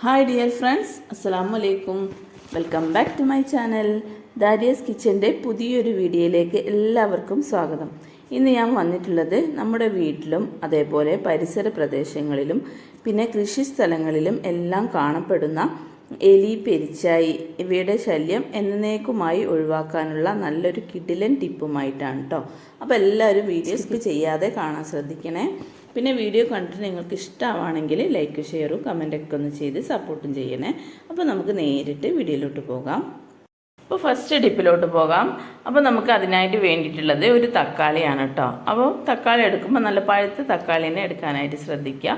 Hi dear friends അസ്സാം വലൈക്കും welcome back to my channel Darius കിച്ചന്റെ പുതിയൊരു വീഡിയോയിലേക്ക് എല്ലാവർക്കും സ്വാഗതം. ഇന്ന് ഞാൻ വന്നിട്ടുള്ളത് നമ്മുടെ വീട്ടിലും അതേപോലെ പരിസര പ്രദേശങ്ങളിലും പിന്നെ കൃഷി സ്ഥലങ്ങളിലും എല്ലാം കാണപ്പെടുന്ന എലി പെരിച്ചായി ഇവയുടെ ശല്യം എന്നേക്കുമായി ഒഴിവാക്കാനുള്ള നല്ലൊരു കിടിലൻ ടിപ്പുമായിട്ടാണ് കേട്ടോ അപ്പോൾ എല്ലാവരും വീഡിയോ സ്കിപ്പ് ചെയ്യാതെ കാണാൻ ശ്രദ്ധിക്കണേ. പിന്നെ വീഡിയോ കണ്ടിട്ട് നിങ്ങൾക്ക് ഇഷ്ടമാണെങ്കിൽ ലൈക്ക് ഷെയറും കമന്റൊക്കെ ഒന്ന് ചെയ്ത് സപ്പോർട്ടും ചെയ്യണേ. അപ്പോൾ നമുക്ക് നേരിട്ട് വീഡിയോയിലോട്ട് പോകാം. അപ്പോൾ ഫസ്റ്റ് ഡിപ്പിലോട്ട് പോകാം. അപ്പോൾ നമുക്ക് അതിനായിട്ട് വേണ്ടിയിട്ടുള്ളത് ഒരു തക്കാളിയാണ് കേട്ടോ അപ്പോൾ തക്കാളി എടുക്കുമ്പോൾ നല്ല പഴുത്ത തക്കാളിനെ എടുക്കാനായിട്ട് ശ്രദ്ധിക്കുക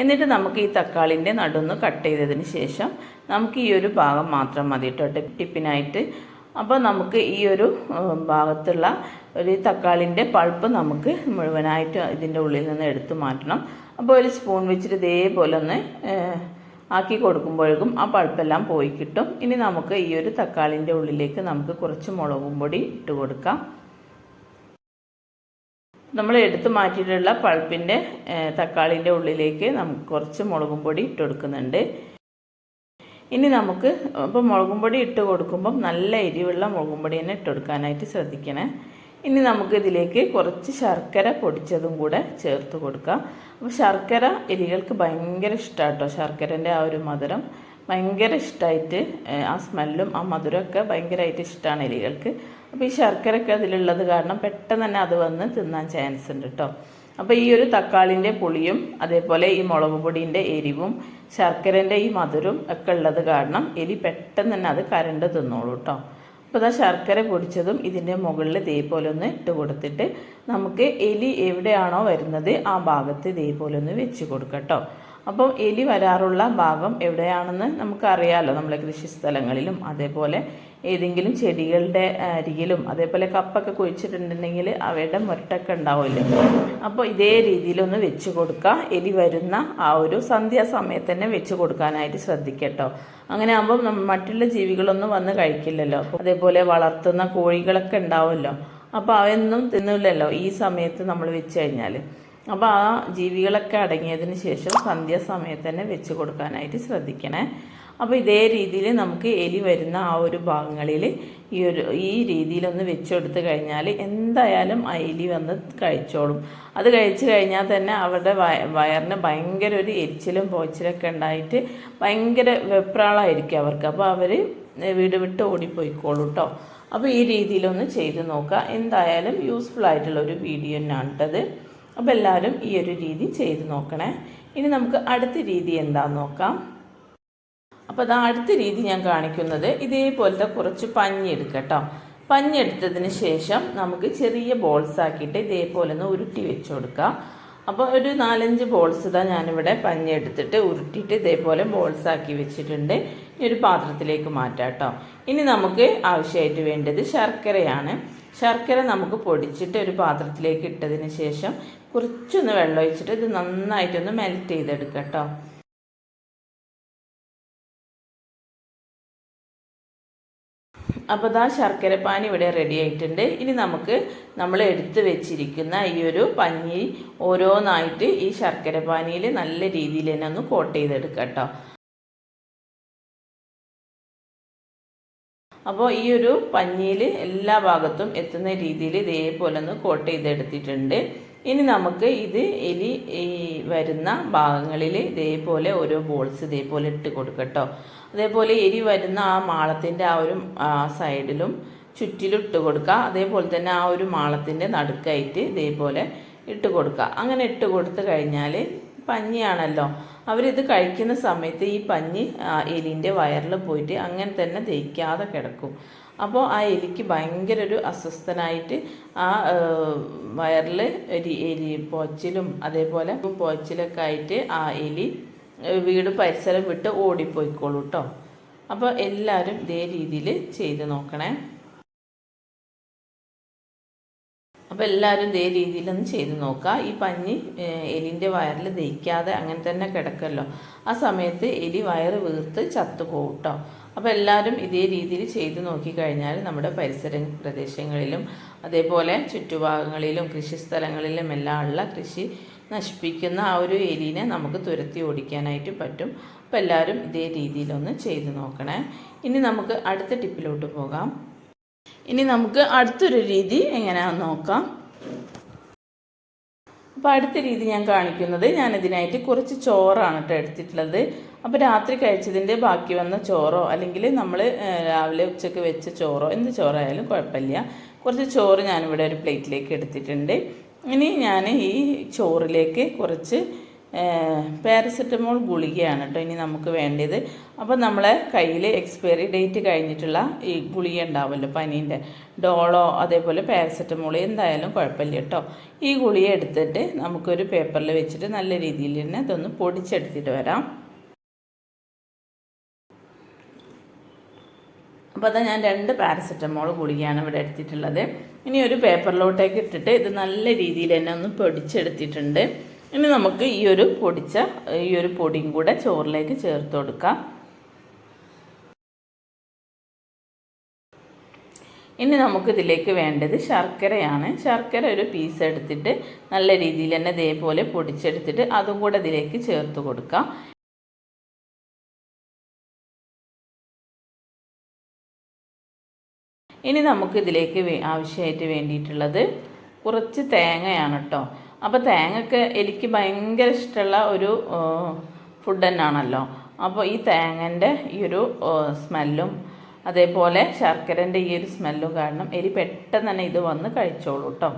എന്നിട്ട് നമുക്ക് ഈ തക്കാളിന്റെ നടുന്ന് കട്ട് ചെയ്തതിന് ശേഷം നമുക്ക് ഈ ഒരു ഭാഗം മാത്രം മതി കേട്ടോ ടിപ്പിനായിട്ട് അപ്പോൾ നമുക്ക് ഈ ഒരു ഭാഗത്തുള്ള ഒരു തക്കാളിന്റെ പൾപ്പ് നമുക്ക് മുഴുവനായിട്ട് ഇതിന്റെ ഉള്ളിൽ നിന്ന് എടുത്തു മാറ്റണം. അപ്പോൾ ഒരു സ്പൂൺ വെച്ചിട്ട് ഇതേപോലെ ഒന്ന് ആക്കി കൊടുക്കുമ്പോഴേക്കും ആ പൾപ്പെല്ലാം പോയി കിട്ടും. ഇനി നമുക്ക് ഈ ഒരു തക്കാളിന്റെ ഉള്ളിലേക്ക് നമുക്ക് കുറച്ച് മുളകും പൊടി ഇട്ട് കൊടുക്കാം. നമ്മൾ എടുത്തു മാറ്റിയിട്ടുള്ള പൾപ്പിന്റെ തക്കാളിന്റെ ഉള്ളിലേക്ക് നമുക്ക് കുറച്ച് മുളകും പൊടി ഇട്ട് കൊടുക്കുന്നുണ്ട്. ഇനി നമുക്ക് ഇപ്പോൾ മുളകും പൊടി ഇട്ട് കൊടുക്കുമ്പം നല്ല എരിവുള്ള മുളകും പൊടി തന്നെ ഇട്ട് കൊടുക്കാനായിട്ട് ശ്രദ്ധിക്കണേ. ഇനി നമുക്ക് ഇതിലേക്ക് കുറച്ച് ശർക്കര പൊടിച്ചതും കൂടെ ചേർത്ത് കൊടുക്കാം. അപ്പോൾ ശർക്കര എലികൾക്ക് ഭയങ്കര ഇഷ്ടമാണ് ശർക്കരന്റെ ആ ഒരു മധുരം. ഭയങ്കര ഇഷ്ടമായിട്ട് ആ സ്മെല്ലും ആ മധുരമൊക്കെ ഭയങ്കരമായിട്ട് ഇഷ്ടമാണ് എലികൾക്ക് അപ്പോൾ ഈ ശർക്കരയൊക്കെ അതിലുള്ളത് കാരണം പെട്ടെന്ന് തന്നെ അത് വന്ന് തിന്നാൻ ചാൻസ് ഉണ്ട് കേട്ടോ അപ്പോൾ ഈ ഒരു തക്കാളിന്റെ പുളിയും അതേപോലെ ഈ മുളക് പൊടിന്റെ എരിവും ശർക്കരന്റെ ഈ മധുരം ഒക്കെ ഉള്ളത് കാരണം എലി പെട്ടെന്ന് തന്നെ അത് കരണ്ട് തിന്നോളൂ കേട്ടോ അപ്പോൾ ഇതാ ശർക്കര പൊടിച്ചതും ഇതിന്റെ മുകളിൽ ഇതേപോലെ ഒന്ന് ഇട്ട് കൊടുത്തിട്ട് നമുക്ക് എലി എവിടെയാണോ വരുന്നത് ആ ഭാഗത്ത് ഇതേപോലെ ഒന്ന് വെച്ച് കൊടുക്കട്ടോ അപ്പം എലി വരാറുള്ള ഭാഗം എവിടെയാണെന്ന് നമുക്കറിയാമല്ലോ നമ്മളെ കൃഷി സ്ഥലങ്ങളിലും അതേപോലെ ഏതെങ്കിലും ചെടികളുടെ അരികിലും അതേപോലെ കപ്പൊക്കെ കുഴിച്ചിട്ടുണ്ടെങ്കിൽ അവയുടെ മുരട്ടൊക്കെ ഉണ്ടാവില്ലേ അപ്പോൾ ഇതേ രീതിയിലൊന്ന് വെച്ച് കൊടുക്കുക. എലി വരുന്ന ആ ഒരു സന്ധ്യാസമയത്ത് തന്നെ വെച്ച് കൊടുക്കാനായിട്ട് ശ്രദ്ധിക്കട്ടോ. അങ്ങനെ ആകുമ്പോൾ മറ്റുള്ള ജീവികളൊന്നും വന്ന് കഴിക്കില്ലല്ലോ. അതേപോലെ വളർത്തുന്ന കോഴികളൊക്കെ ഉണ്ടാവുമല്ലോ. അപ്പോൾ അവയൊന്നും തിന്നില്ലല്ലോ ഈ സമയത്ത് നമ്മൾ വെച്ച് കഴിഞ്ഞാൽ. അപ്പോൾ ആ ജീവികളൊക്കെ അടങ്ങിയതിന് ശേഷം സന്ധ്യാസമയത്ത് തന്നെ വെച്ച് കൊടുക്കാനായിട്ട് ശ്രദ്ധിക്കണേ. അപ്പോൾ ഇതേ രീതിയിൽ നമുക്ക് എലി വരുന്ന ആ ഒരു ഭാഗങ്ങളിൽ ഈ ഒരു ഈ രീതിയിലൊന്ന് വെച്ചെടുത്ത് കഴിഞ്ഞാൽ എന്തായാലും ആ എലി വന്ന് കഴിച്ചോളും. അത് കഴിച്ചു കഴിഞ്ഞാൽ തന്നെ അവരുടെ വയ വയറിന് ഭയങ്കര ഒരു എരിച്ചിലും പോച്ചിലൊക്കെ ഉണ്ടായിട്ട് ഭയങ്കര വെപ്രാളായിരിക്കും അവർക്ക്. അപ്പോൾ അവർ വീട് വിട്ട് ഓടിപ്പോയിക്കോളൂ കേട്ടോ അപ്പോൾ ഈ രീതിയിലൊന്ന് ചെയ്ത് നോക്കുക. എന്തായാലും യൂസ്ഫുൾ ആയിട്ടുള്ള ഒരു വീഡിയോ തന്നെയാണ് കേട്ടത് അപ്പോൾ എല്ലാവരും ഈ ഒരു രീതി ചെയ്ത് നോക്കണേ. ഇനി നമുക്ക് അടുത്ത രീതി എന്താണെന്ന് നോക്കാം. അപ്പോൾ അത് അടുത്ത രീതി ഞാൻ കാണിക്കുന്നത് ഇതേപോലത്തെ കുറച്ച് പഞ്ഞി എടുക്കട്ടോ പഞ്ഞി എടുത്തതിന് ശേഷം നമുക്ക് ചെറിയ ബോൾസ് ആക്കിയിട്ട് ഇതേപോലെ ഒന്ന് ഉരുട്ടി വെച്ച് കൊടുക്കാം. അപ്പോൾ ഒരു നാലഞ്ച് ബോൾസ് ഇതാ ഞാനിവിടെ പഞ്ഞി എടുത്തിട്ട് ഉരുട്ടിയിട്ട് ഇതേപോലെ ബോൾസ് ആക്കി വെച്ചിട്ടുണ്ട്. ഇനി ഒരു പാത്രത്തിലേക്ക് മാറ്റാം കേട്ടോ ഇനി നമുക്ക് ആവശ്യമായിട്ട് വേണ്ടത് ശർക്കരയാണ്. ശർക്കര നമുക്ക് പൊടിച്ചിട്ട് ഒരു പാത്രത്തിലേക്ക് ഇട്ടതിന് ശേഷം കുറച്ചൊന്ന് വെള്ളം ഒഴിച്ചിട്ട് ഇത് നന്നായിട്ടൊന്ന് മെൽറ്റ് ചെയ്തെടുക്കാം കേട്ടോ അപ്പോൾ ദാ ശർക്കരപ്പാനി ഇവിടെ റെഡി ആയിട്ടുണ്ട്. ഇനി നമുക്ക് നമ്മൾ എടുത്ത് വെച്ചിരിക്കുന്ന ഈ ഒരു പഞ്ഞി ഓരോന്നായിട്ട് ഈ ശർക്കരപ്പാനിയിൽ നല്ല രീതിയിൽ തന്നെ ഒന്ന് കോട്ട് ചെയ്തെടുക്കാം കേട്ടോ. അപ്പോൾ ഈ ഒരു പഞ്ഞിയിൽ എല്ലാ ഭാഗത്തും എത്തുന്ന രീതിയിൽ ഇതേപോലെ ഒന്ന് കോട്ട് ചെയ്തെടുത്തിട്ടുണ്ട്. ഇനി നമുക്ക് ഇത് എലി ഈ വരുന്ന ഭാഗങ്ങളിൽ ഇതേപോലെ ഓരോ ബോൾസ് ഇതേപോലെ ഇട്ട് കൊടുക്കട്ടോ. അതേപോലെ എലി വരുന്ന ആ മാളത്തിന്റെ ആ ഒരു സൈഡിലും ചുറ്റിലും ഇട്ട് കൊടുക്കുക. അതേപോലെ തന്നെ ആ ഒരു മാളത്തിന്റെ നടുക്കായിട്ട് ഇതേപോലെ ഇട്ട് കൊടുക്കുക. അങ്ങനെ ഇട്ട് കൊടുത്തു കഴിഞ്ഞാൽ പഞ്ഞിയാണല്ലോ. അവരിത് കഴിക്കുന്ന സമയത്ത് ഈ പഞ്ഞി എലിന്റെ വയറിൽ പോയിട്ട് അങ്ങനെ തന്നെ തേക്കാതെ കിടക്കും. അപ്പോൾ ആ എലിക്ക് ഭയങ്കര ഒരു അസ്വസ്ഥനായിട്ട് ആ വയറിൽ ഒരു എലി പോച്ചിലും അതേപോലെ പോച്ചിലൊക്കെ ആയിട്ട് ആ എലി വീട് പരിസരം വിട്ട് ഓടിപ്പോയിക്കോളൂ കേട്ടോ അപ്പോൾ എല്ലാവരും ഇതേ രീതിയിൽ ചെയ്ത് നോക്കണേ. അപ്പോൾ എല്ലാവരും ഇതേ രീതിയിലൊന്ന് ചെയ്ത് നോക്കുക. ഈ പഞ്ഞി എലിന്റെ വയറിൽ ദഹിക്കാതെ അങ്ങനെ തന്നെ കിടക്കല്ലോ ആ സമയത്ത് എലി വയറ് വീർത്ത് ചത്തുപോകും കേട്ടോ അപ്പോൾ എല്ലാവരും ഇതേ രീതിയിൽ ചെയ്ത് നോക്കിക്കഴിഞ്ഞാൽ നമ്മുടെ പരിസര പ്രദേശങ്ങളിലും അതേപോലെ ചുറ്റുഭാഗങ്ങളിലും കൃഷിസ്ഥലങ്ങളിലും എല്ലാം ഉള്ള കൃഷി നശിപ്പിക്കുന്ന ആ ഒരു എലിനെ നമുക്ക് തുരത്തി ഓടിക്കാനായിട്ട് പറ്റും. അപ്പോൾ എല്ലാവരും ഇതേ രീതിയിലൊന്ന് ചെയ്ത് നോക്കണേ. ഇനി നമുക്ക് അടുത്ത ടിപ്പിലോട്ട് പോകാം. ഇനി നമുക്ക് അടുത്തൊരു രീതി എങ്ങനെയാണെന്ന് നോക്കാം. അപ്പോൾ അടുത്ത രീതി ഞാൻ കാണിക്കുന്നത് ഞാൻ ഇതിനായിട്ട് കുറച്ച് ചോറാണ് കേട്ടോ എടുത്തിട്ടുള്ളത്. അപ്പോൾ രാത്രി കഴിച്ചതിന്റെ ബാക്കി വന്ന ചോറോ അല്ലെങ്കിൽ നമ്മൾ രാവിലെ ഉച്ചയ്ക്ക് വെച്ച ചോറോ എന്ത് ചോറായാലും കുഴപ്പമില്ല. കുറച്ച് ചോറ് ഞാനിവിടെ ഒരു പ്ലേറ്റിലേക്ക് എടുത്തിട്ടുണ്ട്. ഇനി ഞാൻ ഈ ചോറിലേക്ക് കുറച്ച് പാരസെറ്റമോൾ ഗുളികയാണ് കേട്ടോ ഇനി നമുക്ക് വേണ്ടത്. അപ്പോൾ നമ്മളെ കയ്യിൽ എക്സ്പയറി ഡേറ്റ് കഴിഞ്ഞിട്ടുള്ള ഈ ഗുളിക ഉണ്ടാവുമല്ലോ പനീന്റെ ഡോളോ അതേപോലെ പാരസെറ്റമോൾ എന്തായാലും കുഴപ്പമില്ല കേട്ടോ ഈ ഗുളിക എടുത്തിട്ട് നമുക്കൊരു പേപ്പറിൽ വെച്ചിട്ട് നല്ല രീതിയിൽ തന്നെ ഇതൊന്ന് പൊടിച്ചെടുത്തിട്ട് വരാം. അപ്പോൾ അതാ ഞാൻ രണ്ട് പാരസെറ്റമോൾ ഗുളികയാണ് ഇവിടെ എടുത്തിട്ടുള്ളത്. ഇനി ഒരു പേപ്പറിലോട്ടേക്ക് ഇട്ടിട്ട് ഇത് നല്ല രീതിയിൽ തന്നെ ഒന്ന് പൊടിച്ചെടുത്തിട്ടുണ്ട്. ഇനി നമുക്ക് ഈ ഒരു പൊടിച്ച ഈ ഒരു പൊടിയും കൂടെ ചോറിലേക്ക് ചേർത്ത് കൊടുക്കാം. ഇനി നമുക്കിതിലേക്ക് വേണ്ടത് ശർക്കരയാണ്. ശർക്കര ഒരു പീസ് എടുത്തിട്ട് നല്ല രീതിയിൽ തന്നെ ഇതേപോലെ പൊടിച്ചെടുത്തിട്ട് അതും കൂടെ ഇതിലേക്ക് ചേർത്ത് കൊടുക്കാം. ഇനി നമുക്കിതിലേക്ക് ആവശ്യമായിട്ട് വേണ്ടിയിട്ടുള്ളത് കുറച്ച് തേങ്ങയാണ് കേട്ടോ. അപ്പോൾ തേങ്ങക്ക് എനിക്ക് ഭയങ്കര ഇഷ്ടമുള്ള ഒരു ഫുഡ് തന്നെയാണല്ലോ അപ്പോൾ ഈ തേങ്ങന്റെ ഈ ഒരു സ്മെല്ലും അതേപോലെ ശർക്കരന്റെ ഈ ഒരു സ്മെല്ലും കാരണം എരി പെട്ടെന്ന് തന്നെ ഇത് വന്ന് കഴിച്ചോളൂ കേട്ടോ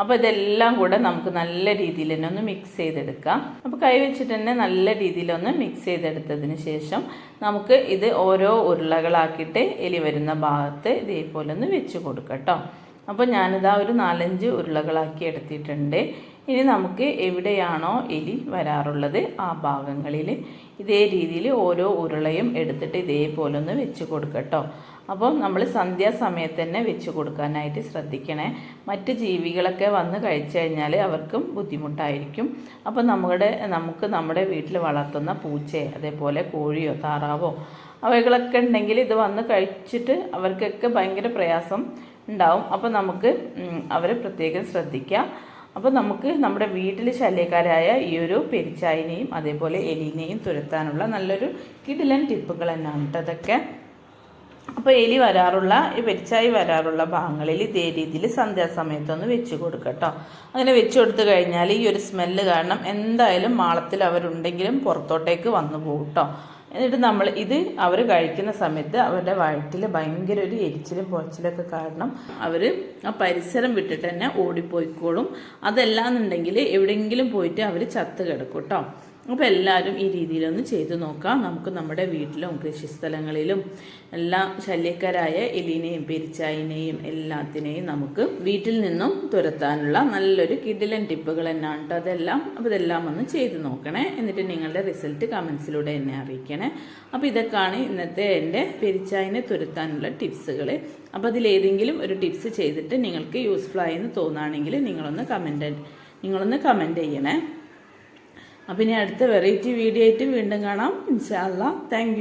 അപ്പോൾ ഇതെല്ലാം കൂടെ നമുക്ക് നല്ല രീതിയിൽ തന്നെ ഒന്ന് മിക്സ് ചെയ്തെടുക്കാം. അപ്പോൾ കൈ വെച്ചിട്ട് തന്നെ നല്ല രീതിയിലൊന്ന് മിക്സ് ചെയ്തെടുത്തതിന് ശേഷം നമുക്ക് ഇത് ഓരോ ഉരുളകളാക്കിയിട്ട് എലി വരുന്ന ഭാഗത്ത് ഇതേപോലെ ഒന്ന് വെച്ച് കൊടുക്കാം കേട്ടോ അപ്പോൾ ഞാനിതാ ഒരു നാലഞ്ച് ഉരുളകളാക്കി എടുത്തിട്ടുണ്ട്. ഇനി നമുക്ക് എവിടെയാണോ എലി വരാറുള്ളത് ആ ഭാഗങ്ങളിൽ. ഇതേ രീതിയിൽ ഓരോ ഉരുളയും എടുത്തിട്ട് ഇതേപോലെ ഒന്ന് വെച്ച് കൊടുക്കട്ടോ. അപ്പോൾ നമ്മൾ സന്ധ്യാസമയത്ത് തന്നെ വെച്ച് കൊടുക്കാനായിട്ട് ശ്രദ്ധിക്കണേ. മറ്റ് ജീവികളൊക്കെ വന്ന് കഴിച്ചു കഴിഞ്ഞാൽ അവർക്കും ബുദ്ധിമുട്ടായിരിക്കും. അപ്പോൾ നമ്മുടെ നമുക്ക് നമ്മുടെ വീട്ടിൽ വളർത്തുന്ന പൂച്ചയെ അതേപോലെ കോഴിയോ താറാവോ അവകളൊക്കെ ഉണ്ടെങ്കിൽ ഇത് വന്ന് കഴിച്ചിട്ട് അവർക്കൊക്കെ ഭയങ്കര പ്രയാസം ഉണ്ടാവും. അപ്പോൾ നമുക്ക് അവരെ പ്രത്യേകം ശ്രദ്ധിക്കാം. അപ്പോൾ നമുക്ക് നമ്മുടെ വീട്ടിൽ ശല്യക്കാരായ ഈ ഒരു പെരിച്ചായനെയും അതേപോലെ എലിനെയും തുരത്താനുള്ള നല്ലൊരു കിടിലൻ ടിപ്പുകൾ തന്നെയാണ് കേട്ടോ അതൊക്കെ. അപ്പോൾ എലി വരാറുള്ള ഈ പെരിച്ചായി വരാറുള്ള ഭാഗങ്ങളിൽ ഇതേ രീതിയിൽ സന്ധ്യാസമയത്തൊന്ന് വെച്ച് കൊടുക്കട്ടോ അങ്ങനെ വെച്ച് കൊടുത്തു കഴിഞ്ഞാൽ ഈ ഒരു സ്മെല്ല് കാരണം എന്തായാലും മാളത്തിൽ അവരുണ്ടെങ്കിലും പുറത്തോട്ടേക്ക് വന്നു പോകും കേട്ടോ. എന്നിട്ട് നമ്മൾ ഇത് അവർ കഴിക്കുന്ന സമയത്ത് അവരുടെ വയറ്റിൽ ഭയങ്കര ഒരു എരിച്ചിലും പൊച്ചിലൊക്കെ കാരണം അവർ ആ പരിസരം വിട്ടിട്ട് തന്നെ ഓടിപ്പോയിക്കോളും. അതല്ലാന്നുണ്ടെങ്കിൽ എവിടെയെങ്കിലും പോയിട്ട് അവർ ചത്ത് കിടക്കും കേട്ടോ അപ്പോൾ എല്ലാവരും ഈ രീതിയിലൊന്ന് ചെയ്തു നോക്കാം. നമുക്ക് നമ്മുടെ വീട്ടിലും കൃഷിസ്ഥലങ്ങളിലും എല്ലാ ശല്യക്കാരായ എലിനെയും പെരിച്ചായിനെയും എല്ലാത്തിനെയും നമുക്ക് വീട്ടിൽ നിന്നും തുരത്താനുള്ള നല്ലൊരു കിഡിലൻ ടിപ്പുകൾ തന്നെയാണ് കേട്ടോ അതെല്ലാം. അപ്പോൾ ഇതെല്ലാം ഒന്ന് ചെയ്തു നോക്കണേ. എന്നിട്ട് നിങ്ങളുടെ റിസൾട്ട് കമൻസിലൂടെ എന്നെ അറിയിക്കണേ. അപ്പോൾ ഇതൊക്കെയാണ് ഇന്നത്തെ എന്റെ പെരിച്ചായിനെ തുരത്താനുള്ള ടിപ്സുകൾ. അപ്പോൾ അതിലേതെങ്കിലും ഒരു ടിപ്സ് ചെയ്തിട്ട് നിങ്ങൾക്ക് യൂസ്ഫുൾ ആയെന്ന് തോന്നുകയാണെങ്കിൽ നിങ്ങളൊന്ന് കമന്റ് നിങ്ങളൊന്ന് കമന്റ് ചെയ്യണേ. അപ്പം ഇനി അടുത്ത വെറൈറ്റി വീഡിയോ ആയിട്ട് വീണ്ടും കാണാം. ഇൻഷാല്ല താങ്ക്